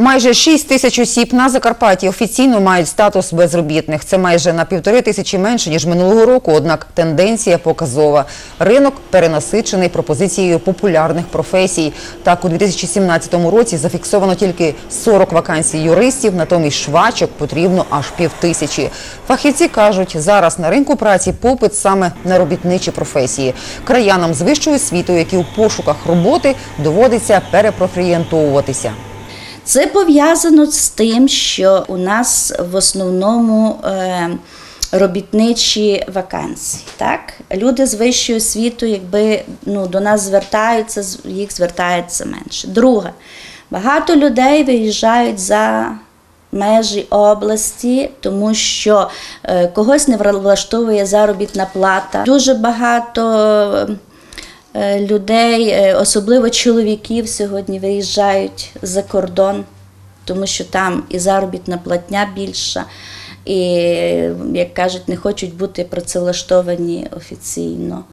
Майже 6 тисяч осіб на Закарпатті офіційно мають статус безробітних. Це майже на півтори тисячі менше, ніж минулого року, однак тенденція показова. Ринок перенасичений пропозицією популярних професій. Так, у 2017 році зафіксовано тільки 40 вакансій юристів, натомість швачок потрібно аж півтисячі. Фахівці кажуть, зараз на ринку праці попит саме на робітничі професії. Краянам з вищою освітою, які у пошуках роботи, доводиться перепрофорієнтовуватися. Це пов'язано з тим, що у нас в основному е, робітничі вакансії. Так? Люди з вищою освітою, якби ну, до нас звертаються, їх звертається менше. Друге, багато людей виїжджають за межі області, тому що е, когось не влаштовує заробітна плата. Дуже багато. Е, людей, е, особливо чоловіків, сьогодні виїжджають за кордон, тому що там і заробітна платня більша, і, як кажуть, не хочуть бути працевлаштовані офіційно.